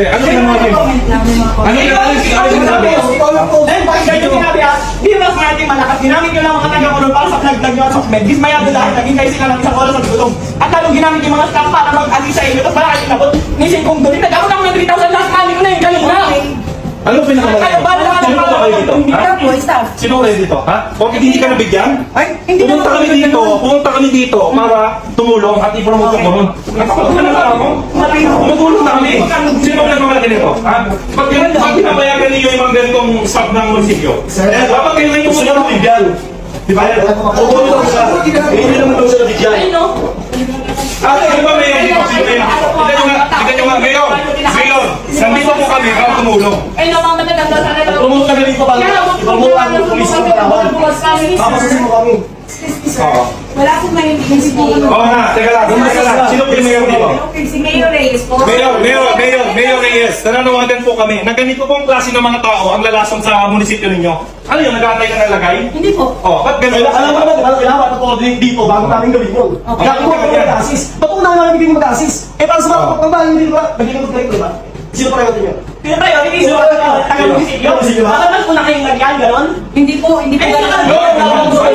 Hindi, ano niyo? Ano ginawa niyo? Ano sinasabi? Dahil bakit kayo sinabi ah, di mas natin malakas. Ginamit nyo lang mga taga-kulong para sa vlog-vlog nyo at sa med. Dismayado dahil naging kayo sila ng isang oras at gutom. At lalong ginamit yung mga staff para mag-ali sa inyo. Tapos para kayo nabot. Nising kong doon. Nag-ako lang ng 3,000 last money ko na yun. Ganun na. Ano pinakamalaki? Kayo ba Sino ba kayo dito? Ha? Ikaw po, staff. Sino kayo dito? Ha? Bakit hindi ka nabigyan? Ay, hindi Pumunta kami dito, pumunta kami dito para tumulong at i-promote yung ganun. Nakakot na ako. Tumutulong na kami. Sino ang nagmamalaki nito? Ha? Ba't pinapayagan niyo yung mga ganitong staff ng munisipyo? Eh, dapat kayo lang yung gusto nyo nabigyan. Di ba? Tumulong sila. Hindi naman daw sila bigyan. Ah, ano ba may dito? Sino kayo? Tignan nyo nga, tignan nyo nga. Ngayon, ngayon, nandito po kami para tumulong. Ayun no, mga magaganda sa nila. Tumulong ka na dito para ipamuha ang pulis ng katawan. Papasusin mo kami. Wala akong maintindihan si Mayor. Oo nga, teka lang, lang. Yung mayor dito? Si Mayor Reyes po. Mayor, Mayor, Mayor, Mayor Reyes, nananawagan po kami na ganito pong klase ng mga tao ang lalason sa munisipyo ninyo. Ano yun, nag-aantay ka ng lagay? Hindi po. Oh, ba't ganun? Alam alam mo naman, alam kailangan mag-coordinate dito bago namin gawin yun. Okay. Gagawa ko ng mag-assist. Ba't una namin bigyan mag-assist? Eh, para sa mga Oh. pagbabahan nyo dito ba? Naging mag-collect ba? Sino pa kayo niyo? Sino tayo? Hindi sino taga-munisipyo. Matagal ko na kayong nagyan, ganon? Hindi po, hindi po. Ay,